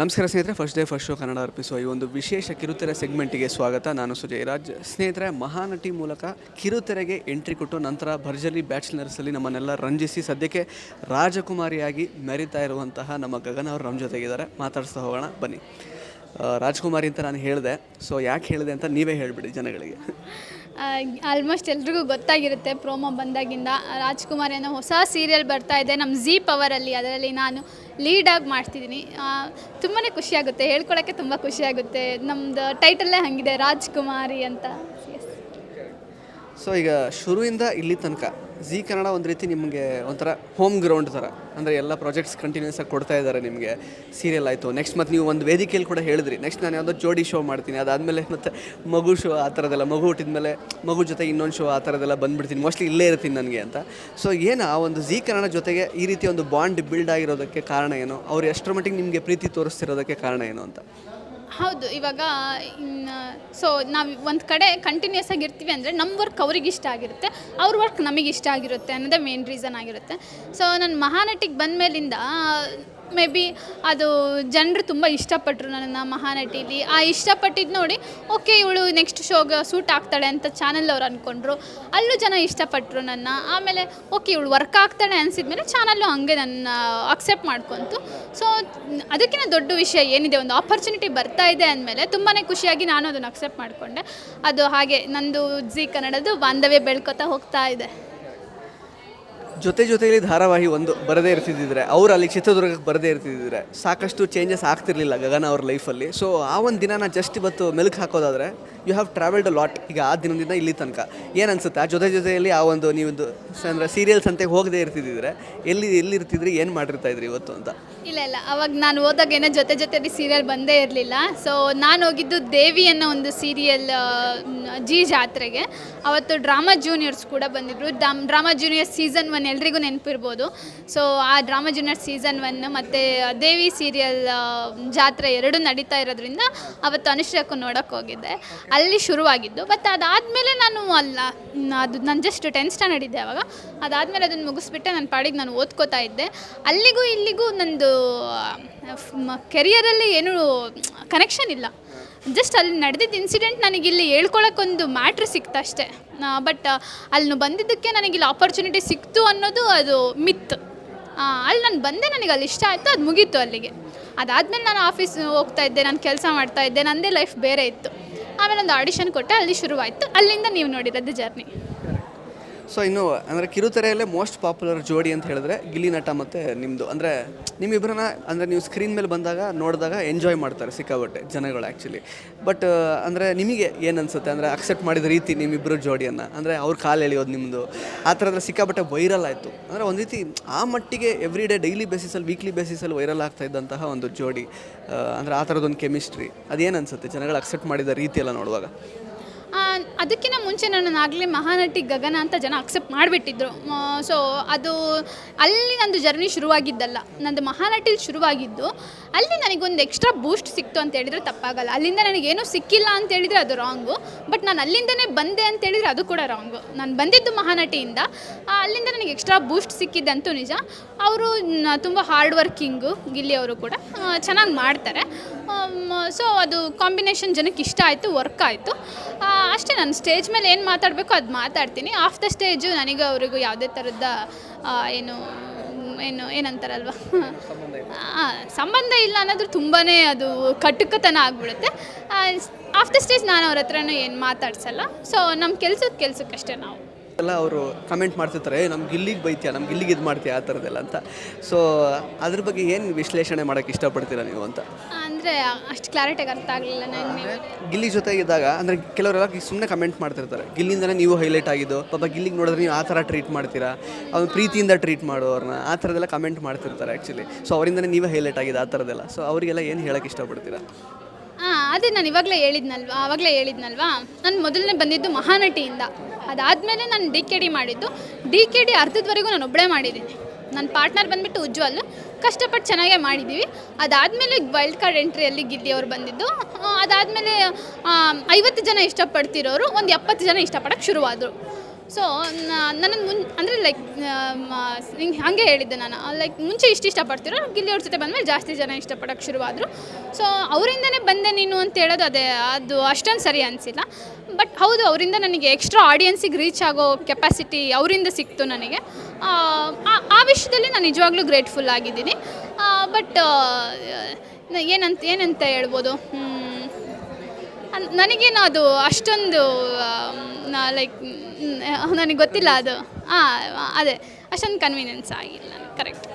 ನಮಸ್ಕಾರ ಸ್ನೇಹಿತರೆ first day first show Kannada ಅರ್ಪಿಸುವ ಈ ಒಂದು ವಿಶೇಷ ಕಿರುತೆರೆ ಸೆಗ್ಮೆಂಟಿಗೆ ಸ್ವಾಗತ. ನಾನು ಸುಜಯ್ ರಾಜ್ ಸ್ನೇಹಿತರೆ, ಮಹಾನಟಿ ಮೂಲಕ ಕಿರುತೆರೆಗೆ ಎಂಟ್ರಿ ಕೊಟ್ಟು ನಂತರ ಭರ್ಜರಿ ಬ್ಯಾಚುಲರ್ಸಲ್ಲಿ ನಮ್ಮನ್ನೆಲ್ಲ ರಂಜಿಸಿ ಸದ್ಯಕ್ಕೆ ರಾಜಕುಮಾರಿಯಾಗಿ ಮೆರಿತಾ ಇರುವಂತಹ ನಮ್ಮ ಗಗನ ಅವರು ನಮ್ಮ ಜೊತೆಗಿದ್ದಾರೆ. ಮಾತಾಡಿಸ್ತಾ ಹೋಗೋಣ, ಬನ್ನಿ. ರಾಜ್ಕುಮಾರಿ ಅಂತ ನಾನು ಹೇಳಿದೆ. ಸೊ ಯಾಕೆ ಹೇಳಿದೆ ಅಂತ ನೀವೇ ಹೇಳಿಬಿಡಿ ಜನಗಳಿಗೆ. ಆಲ್ಮೋಸ್ಟ್ ಎಲ್ರಿಗೂ ಗೊತ್ತಾಗಿರುತ್ತೆ ಪ್ರೋಮೋ ಬಂದಾಗಿಂದ. ರಾಜ್ಕುಮಾರಿ ಅನ್ನೋ ಹೊಸ ಸೀರಿಯಲ್ ಬರ್ತಾ ಇದೆ ನಮ್ಮ ಝೀ ಪವರಲ್ಲಿ ಅದರಲ್ಲಿ ನಾನು ಲೀಡಾಗಿ ಮಾಡ್ತಿದ್ದೀನಿ. ತುಂಬಾ ಖುಷಿಯಾಗುತ್ತೆ ಹೇಳ್ಕೊಳಕ್ಕೆ ತುಂಬ ಖುಷಿಯಾಗುತ್ತೆ ನಮ್ಮದು ಟೈಟಲ್ಲೇ ಹಾಗಿದೆ, ರಾಜ್ಕುಮಾರಿ ಅಂತ. ಸೊ ಈಗ ಶುರುವಿಂದ ಇಲ್ಲಿ ತನಕ ಜಿ ಕನ್ನಡ ಒಂದು ರೀತಿ ನಿಮಗೆ ಒಂಥರ ಹೋಮ್ ಗ್ರೌಂಡ್ ಥರ. ಅಂದರೆ ಎಲ್ಲ ಪ್ರಾಜೆಕ್ಟ್ಸ್ ಕಂಟಿನ್ಯೂಸ್ ಆಗಿ ಕೊಡ್ತಾ ಇದ್ದಾರೆ ನಿಮಗೆ. ಸೀರಿಯಲ್ ಆಯಿತು. ನೆಕ್ಸ್ಟ್ ಮತ್ತು ನೀವು ಒಂದು ವೇದಿಕೆಯಲ್ಲಿ ಕೂಡ ಹೇಳಿದ್ರಿ. ನೆಕ್ಸ್ಟ್ ನಾನು ಯಾವುದೋ ಜೋಡಿ ಶೋ ಮಾಡ್ತೀನಿ. ಅದಾದಮೇಲೆ ಮತ್ತೆ ಮಗು ಶೋ ಆ ಥರದ್ದೆಲ್ಲ, ಮಗು ಹುಟ್ಟಿದ ಮೇಲೆ ಮಗು ಜೊತೆ ಇನ್ನೊಂದು ಶೋ ಆ ಥರದ್ದೆಲ್ಲ ಬಂದುಬಿಡ್ತೀನಿ. ಮೋಸ್ಟ್ಲಿ ಇಲ್ಲೇ ಇರ್ತೀನಿ ನನಗೆ ಅಂತ. ಸೊ ಏನು ಆ ಒಂದು ಜಿ ಕನ್ನಡ ಜೊತೆಗೆ ಈ ರೀತಿ ಒಂದು ಬಾಂಡ್ ಬಿಲ್ಡ್ ಆಗಿರೋದಕ್ಕೆ ಕಾರಣ ಏನು? ಅವ್ರು ಎಷ್ಟರ ಮಟ್ಟಿಗೆ ನಿಮಗೆ ಪ್ರೀತಿ ತೋರಿಸ್ತಿರೋದಕ್ಕೆ ಕಾರಣ ಏನು ಅಂತ? ಹೌದು, ಇವಾಗ ಸೊ ನಾವು ಒಂದು ಕಡೆ ಕಂಟಿನ್ಯೂಸ್ ಆಗಿರ್ತೀವಿ ಅಂದರೆ ನಮ್ಮ ವರ್ಕ್ ಅವ್ರಿಗೆ ಇಷ್ಟ ಆಗಿರುತ್ತೆ, ಅವ್ರ ವರ್ಕ್ ನಮಗೆ ಇಷ್ಟ ಆಗಿರುತ್ತೆ ಅನ್ನೋದೇ ಮೇನ್ ರೀಸನ್ ಆಗಿರುತ್ತೆ. ಸೊ ನಾನು ಮಹಾನಟಿಗೆ ಬಂದ ಮೇಲಿಂದ ಮೇ ಬಿ ಅದು ಜನರು ತುಂಬ ಇಷ್ಟಪಟ್ಟರು ನನ್ನನ್ನು ಮಹಾನಟಿಲಿ. ಆ ಇಷ್ಟಪಟ್ಟಿದ್ದು ನೋಡಿ ಓಕೆ ಇವಳು ನೆಕ್ಸ್ಟ್ ಶೋಗೆ ಸೂಟ್ ಆಗ್ತಾಳೆ ಅಂತ ಚಾನಲ್ ಅವ್ರು ಅಂದ್ಕೊಂಡ್ರು ಅಲ್ಲೂ ಜನ ಇಷ್ಟಪಟ್ಟರು ನನ್ನ. ಆಮೇಲೆ ಓಕೆ ಇವಳು ವರ್ಕ್ ಆಗ್ತಾಳೆ ಅನಿಸಿದ್ಮೇಲೆ ಚಾನಲ್ಲು ಹಂಗೆ ನನ್ನ ಅಕ್ಸೆಪ್ಟ್ ಮಾಡ್ಕೊಂತು. ಸೊ ಅದಕ್ಕಿಂತ ದೊಡ್ಡ ವಿಷಯ ಏನಿದೆ, ಒಂದು ಆಪರ್ಚುನಿಟಿ ಬರ್ತಾ ಇದೆ ಅಂದಮೇಲೆ ತುಂಬಾ ಖುಷಿಯಾಗಿ ನಾನು ಅದನ್ನು ಅಕ್ಸೆಪ್ಟ್ ಮಾಡಿಕೊಂಡೆ. ಅದು ಹಾಗೆ ನಂದು ಜಿ ಕನ್ನಡದ್ದು ಬಾಂಧವ್ಯ ಬೆಳ್ಕೊತಾ ಹೋಗ್ತಾ ಇದೆ. ಜೊತೆ ಜೊತೆಯಲ್ಲಿ ಧಾರಾವಾಹಿ ಒಂದು ಬರದೇ ಇರ್ತಿದ್ದಿದ್ರೆ, ಅವ್ರು ಅಲ್ಲಿ ಚಿತ್ರದುರ್ಗಕ್ಕೆ ಬರದೇ ಇರ್ತಿದ್ದಿದ್ರೆ ಸಾಕಷ್ಟು ಚೇಂಜಸ್ ಆಗ್ತಿರ್ಲಿಲ್ಲ ಗಗನ ಅವ್ರ ಲೈಫಲ್ಲಿ ಸೊ ಆ ಒಂದು ದಿನ ಜಸ್ಟ್ ಇವತ್ತು ಮೆಲುಕು ಹಾಕೋದಾದ್ರೆ ಯು ಹ್ಯಾವ್ ಟ್ರಾವೆಲ್ಡ್ ಲಾಟ್ ಈಗ ಆ ದಿನದಿಂದ ಇಲ್ಲಿ ತನಕ. ಏನು ಅನ್ಸುತ್ತೆ? ಆ ಜೊತೆ ಜೊತೆಯಲ್ಲಿ ಆ ಒಂದು ನೀವು ಅಂದರೆ ಸೀರಿಯಲ್ಸ್ ಅಂತ ಹೋಗದೆ ಇರ್ತಿದ್ದಿದ್ರೆ ಎಲ್ಲಿ ಎಲ್ಲಿ ಇರ್ತಿದ್ರಿ? ಏನು ಮಾಡಿರ್ತಾ ಇದ್ರಿ ಇವತ್ತು ಅಂತ? ಇಲ್ಲ ಇಲ್ಲ. ಅವಾಗ ನಾನು ಹೋದಾಗ ಏನೋ ಜೊತೆ ಜೊತೆಯಲ್ಲಿ ಸೀರಿಯಲ್ ಬಂದೇ ಇರಲಿಲ್ಲ. ಸೊ ನಾನು ಹೋಗಿದ್ದು ದೇವಿ ಅನ್ನೋ ಒಂದು ಸೀರಿಯಲ್ ಜಿ ಜಾತ್ರೆಗೆ. ಅವತ್ತು ಡ್ರಾಮಾ ಜೂನಿಯರ್ಸ್ ಕೂಡ ಬಂದಿದ್ದರು drama, drama juniors season one ಎಲ್ರಿಗೂ ನೆನಪಿರ್ಬೋದು. ಸೊ ಆ ಡ್ರಾಮಾ ಜೂನಿಯರ್ ಸೀಸನ್ ಒನ್ ಮತ್ತು ದೇವಿ ಸೀರಿಯಲ್ ಜಾತ್ರೆ ಎರಡೂ ನಡೀತಾ ಇರೋದ್ರಿಂದ ಅವತ್ತು ಅನುಶ್ರೀಯಕ್ಕೂ ನೋಡೋಕ್ಕೆ ಹೋಗಿದ್ದೆ. ಅಲ್ಲಿ ಶುರುವಾಗಿದ್ದು. ಬಟ್ ಅದಾದಮೇಲೆ ನಾನು ಅಲ್ಲ ಅದು ನಾನು ಜಸ್ಟ್ ಟೆಂತ್ ಸ್ಟ್ಯಾಂಡರ್ಡ್ ಇದ್ದೆ ಅವಾಗ. ಅದಾದಮೇಲೆ ಅದನ್ನು ಮುಗಿಸ್ಬಿಟ್ಟೆ, ನನ್ನ ಪಾಡಿಗೆ ನಾನು ಓದ್ಕೋತಾ ಇದ್ದೆ. ಅಲ್ಲಿಗೂ ಇಲ್ಲಿಗೂ ನಂದು ಕೆರಿಯರಲ್ಲಿ ಏನೂ ಕನೆಕ್ಷನ್ ಇಲ್ಲ. ಜಸ್ಟ್ ಅಲ್ಲಿ ನಡೆದಿದ್ದ ಇನ್ಸಿಡೆಂಟ್ ನನಗೆ ಇಲ್ಲಿ ಹೇಳ್ಕೊಳಕ್ಕೊಂದು ಮ್ಯಾಟ್ರ್ ಸಿಕ್ತು ಅಷ್ಟೇ. ಬಟ್ ಅಲ್ಲಿ ಬಂದಿದ್ದಕ್ಕೆ ನನಗೆ ಇಲ್ಲಿ ಆಪರ್ಚುನಿಟಿ ಸಿಕ್ತು ಅನ್ನೋದು ಅದು ಮಿತ್ ಅಲ್ಲಿ ನಾನು ಬಂದೆ ನನಗೆ ಅಲ್ಲಿ ಇಷ್ಟ ಆಯಿತು, ಅದು ಮುಗೀತು ಅಲ್ಲಿಗೆ. ಅದಾದಮೇಲೆ ನಾನು ಆಫೀಸ್ ಹೋಗ್ತಾ ಇದ್ದೆ, ನಾನು ಕೆಲಸ ಮಾಡ್ತಾ ಇದ್ದೆ ನನ್ನದೇ ಲೈಫ್ ಬೇರೆ ಇತ್ತು. ಆಮೇಲೆ ಒಂದು ಆಡಿಷನ್ ಕೊಟ್ಟೆ ಅಲ್ಲಿ ಶುರುವಾಯಿತು. ಅಲ್ಲಿಂದ ನೀವು ನೋಡಿರೋದು ಜರ್ನಿ ಸೊ ಇನ್ನು ಅಂದರೆ ಕಿರುತೆರೆಯಲ್ಲೇ ಮೋಸ್ಟ್ ಪಾಪ್ಯುಲರ್ ಜೋಡಿ ಅಂತ ಹೇಳಿದ್ರೆ ಗಿಲ್ಲಿ ನಟ ಮತ್ತು ನಿಮ್ಮದು ಅಂದರೆ ನಿಮ್ಮಿಬ್ಬರನ್ನ ಅಂದರೆ ನೀವು ಸ್ಕ್ರೀನ್ ಮೇಲೆ ಬಂದಾಗ, ನೋಡಿದಾಗ ಎಂಜಾಯ್ ಮಾಡ್ತಾರೆ ಸಿಕ್ಕಾಬಟ್ಟೆ ಜನಗಳು ಆ್ಯಕ್ಚುಲಿ ಬಟ್ ಅಂದರೆ ನಿಮಗೆ ಏನು ಅನಿಸುತ್ತೆ? ಅಂದರೆ ಅಕ್ಸೆಪ್ಟ್ ಮಾಡಿದ ರೀತಿ ನಿಮ್ಮಿಬ್ಬರು ಜೋಡಿಯನ್ನು? ಅಂದರೆ ಅವ್ರ ಕಾಲು ಎಳೆಯೋದು ನಿಮ್ಮದು ಆ ಥರದ ಸಿಕ್ಕಾಬಟ್ಟೆ ವೈರಲ್ ಆಯಿತು. ಅಂದರೆ ಒಂದು ರೀತಿ ಆ ಮಟ್ಟಿಗೆ ಎವ್ರಿ ಡೇ ಡೈಲಿ ಬೇಸಿಸಲ್ಲಿ ವೀಕ್ಲಿ ಬೇಸಿಸಲ್ಲಿ ವೈರಲ್ ಆಗ್ತಾ ಇದ್ದಂತಹ ಒಂದು ಜೋಡಿ ಅಂದರೆ ಆ ಥರದೊಂದು ಕೆಮಿಸ್ಟ್ರಿ ಅದೇನು ಅನಿಸುತ್ತೆ? ಜನಗಳು ಅಕ್ಸೆಪ್ಟ್ ಮಾಡಿದ ರೀತಿಯೆಲ್ಲ ನೋಡುವಾಗ. ಅದಕ್ಕಿಂತ ಮುಂಚೆ ನಾನು ಆಗಲೇ ಮಹಾನಟಿ ಗಗನ ಅಂತ ಜನ ಅಕ್ಸೆಪ್ಟ್ ಮಾಡಿಬಿಟ್ಟಿದ್ರು. ಸೊ ಅದು ಅಲ್ಲಿ ನಂದು ಜರ್ನಿ ಶುರುವಾಗಿದ್ದಲ್ಲ. ನಂದು ಮಹಾನಟಿಲಿ ಶುರುವಾಗಿದ್ದು, ಅಲ್ಲಿ ನನಗೊಂದು ಎಕ್ಸ್ಟ್ರಾ ಬೂಸ್ಟ್ ಸಿಕ್ತು ಅಂತ ಹೇಳಿದರೆ ತಪ್ಪಾಗಲ್ಲ. ಅಲ್ಲಿಂದ ನನಗೇನು ಸಿಕ್ಕಿಲ್ಲ ಅಂತ ಹೇಳಿದರೆ ಅದು ರಾಂಗು ಬಟ್ ನಾನು ಅಲ್ಲಿಂದನೇ ಬಂದೆ ಅಂತ ಹೇಳಿದರೆ ಅದು ಕೂಡ ರಾಂಗು ನಾನು ಬಂದಿದ್ದು ಮಹಾನಟಿಯಿಂದ ಅಲ್ಲಿಂದ ನನಗೆ ಎಕ್ಸ್ಟ್ರಾ ಬೂಸ್ಟ್ ಸಿಕ್ಕಿದ್ದಂತೂ ನಿಜ. ಅವರು ತುಂಬ ಹಾರ್ಡ್ ವರ್ಕಿಂಗು ಗಿಲ್ಲಿ ಅವರು ಕೂಡ ಚೆನ್ನಾಗಿ ಮಾಡ್ತಾರೆ. ಸೊ ಅದು ಕಾಂಬಿನೇಷನ್ ಜನಕ್ಕೆ ಇಷ್ಟ ಆಯಿತು ವರ್ಕ್ ಆಯಿತು. ಅಷ್ಟೇ ನಾನು ಸ್ಟೇಜ್ ಮೇಲೆ ಏನು ಮಾತಾಡಬೇಕು ಅದು ಮಾತಾಡ್ತೀನಿ. ಆಫ್ ದ ಸ್ಟೇಜು ನನಗೆ ಅವರಿಗೂ ಯಾವುದೇ ಥರದ ಏನು ಏನು, ಏನಂತಾರಲ್ವ? ಸಂಬಂಧ ಇಲ್ಲ ಅನ್ನೋದ್ರ ತುಂಬಾ ಅದು ಕಟುಕತನ ಆಗ್ಬಿಡುತ್ತೆ. ಆಫ್ ದ ಸ್ಟೇಜ್ ನಾನು ಅವ್ರ ಹತ್ರನೂ ಏನು ಮಾತಾಡ್ಸಲ್ಲ. ಸೊ ನಮ್ಮ ಕೆಲ್ಸದ ಕೆಲ್ಸಕ್ಕಷ್ಟೇ ನಾವು. ಎಲ್ಲ ಅವರು ಕಮೆಂಟ್ ಮಾಡ್ತಿರ್ತಾರೆ "ಏ, ನಮ್ಗೆ ಇಲ್ಲಿಗೆ ಬೈತೀಯ ನಮ್ಗೆ ಇಲ್ಲಿಗೆ ಇದು ಮಾಡ್ತೀಯ ಆ ಥರದ್ದೆಲ್ಲ ಅಂತ. ಸೊ ಅದ್ರ ಬಗ್ಗೆ ಏನು ವಿಶ್ಲೇಷಣೆ ಮಾಡೋಕ್ಕೆ ಇಷ್ಟಪಡ್ತೀರಾ ನೀವು ಅಂತ? ಅಂದರೆ ಅಷ್ಟು ಕ್ಲಾರಿಟಿಯಾಗಿ ಅರ್ಥ ಆಗಲಿಲ್ಲ ನನಗೆ ಗಿಲ್ಲಿ ಜೊತೆ ಇದ್ದಾಗ ಅಂದರೆ ಕೆಲವರೆಲ್ಲ ಸುಮ್ಮನೆ ಕಮೆಂಟ್ ಮಾಡ್ತಿರ್ತಾರೆ. ಗಿಲ್ಲಿಂದನೇ ನೀವು ಹೈಲೈಟ್ ಆಗಿದ್ದು ಪಾಪ ಗಿಲ್ಲಿಗೆ ನೋಡಿದ್ರೆ ನೀವು ಆ ಥರ ಟ್ರೀಟ್ ಮಾಡ್ತೀರಾ? ಅವ್ನು ಪ್ರೀತಿಯಿಂದ ಟ್ರೀಟ್ ಮಾಡೋರನ್ನ ಆ ಥರದೆಲ್ಲ ಕಮೆಂಟ್ ಮಾಡ್ತಿರ್ತಾರೆ ಆ್ಯಕ್ಚುಲಿ ಸೊ ಅವರಿಂದನೇ ನೀವೇ ಹೈಲೈಟ್ ಆಗಿದೆ ಆ ಥರದ್ದೆಲ್ಲ. ಸೊ ಅವರಿಗೆಲ್ಲ ಏನು ಹೇಳೋಕ್ಕೆ ಇಷ್ಟಪಡ್ತೀರಾ? ಅದೇ ನಾನು ಇವಾಗಲೇ ಹೇಳಿದ್ನಲ್ವಾ ಆವಾಗಲೇ ಹೇಳಿದ್ನಲ್ವಾ? ನಾನು ಮೊದಲನೇ ಬಂದಿದ್ದು ಮಹಾನಟಿಯಿಂದ. ಅದಾದಮೇಲೆ ನಾನು ಡಿ ಕೆ ಡಿ ಮಾಡಿದ್ದು. ಡಿ ಕೆ ಡಿ ಅರ್ಧದವರೆಗೂ ನಾನು ಒಬ್ಬಳೇ ಮಾಡಿದ್ದೀನಿ. ನನ್ನ ಪಾರ್ಟ್ನರ್ ಬಂದುಬಿಟ್ಟು ಉಜ್ವಲ್. ಕಷ್ಟಪಟ್ಟು ಚೆನ್ನಾಗೇ ಮಾಡಿದ್ದೀವಿ. ಅದಾದಮೇಲೆ ವೈಲ್ಡ್ ಕಾರ್ಡ್ ಎಂಟ್ರಿಯಲ್ಲಿ ಗಿಲ್ಲಿ ಅವ್ರು ಬಂದಿದ್ದು. ಅದಾದಮೇಲೆ ಐವತ್ತು ಜನ ಇಷ್ಟಪಡ್ತಿರೋರು, ಒಂದು ಎಪ್ಪತ್ತು ಜನ ಇಷ್ಟಪಡೋಕ್ಕೆ ಶುರುವಾದರು. ಸೊ ನನ್ನ ಮುನ್ ಅಂದರೆ ಲೈಕ್ ಹಿಂಗೆ ಹಾಗೆ ಹೇಳಿದ್ದೆ ನಾನು. ಲೈಕ್ ಮುಂಚೆ ಇಷ್ಟು ಇಷ್ಟಪಡ್ತಿರೋ ಗಿಲ್ಲಿ ಅವ್ರ ಜೊತೆ ಬಂದಮೇಲೆ ಜಾಸ್ತಿ ಜನ ಇಷ್ಟಪಡೋಕ್ಕೆ ಶುರುವಾದರು. ಸೊ ಅವರಿಂದನೇ ಬಂದೆ ನೀನು ಅಂತ ಹೇಳೋದು ಅದೇ ಅದು ಅಷ್ಟೊಂದು ಸರಿ ಅನಿಸಿಲ್ಲ. ಬಟ್ ಹೌದು ಅವರಿಂದ ನನಗೆ ಎಕ್ಸ್ಟ್ರಾ ಆಡಿಯನ್ಸಿಗೆ ರೀಚ್ ಆಗೋ ಕೆಪಾಸಿಟಿ ಅವರಿಂದ ಸಿಕ್ತು ನನಗೆ. ಆ, ವಿಷಯದಲ್ಲಿ ನಾನು ನಿಜವಾಗ್ಲೂ ಗ್ರೇಟ್ಫುಲ್ ಆಗಿದ್ದೀನಿ. ಬಟ್ ಏನಂತ ಏನಂತ ಹೇಳ್ಬೋದು? ನನಗೇನು ಅದು ಅಷ್ಟೊಂದು ಲೈಕ್ ನನಗೆ ಗೊತ್ತಿಲ್ಲ ಅದು. ಹಾಂ ಅದೇ ಅಷ್ಟೊಂದು ಕನ್ವೀನಿಯನ್ಸ್ ಆಗಿಲ್ಲ ಕರೆಕ್ಟ್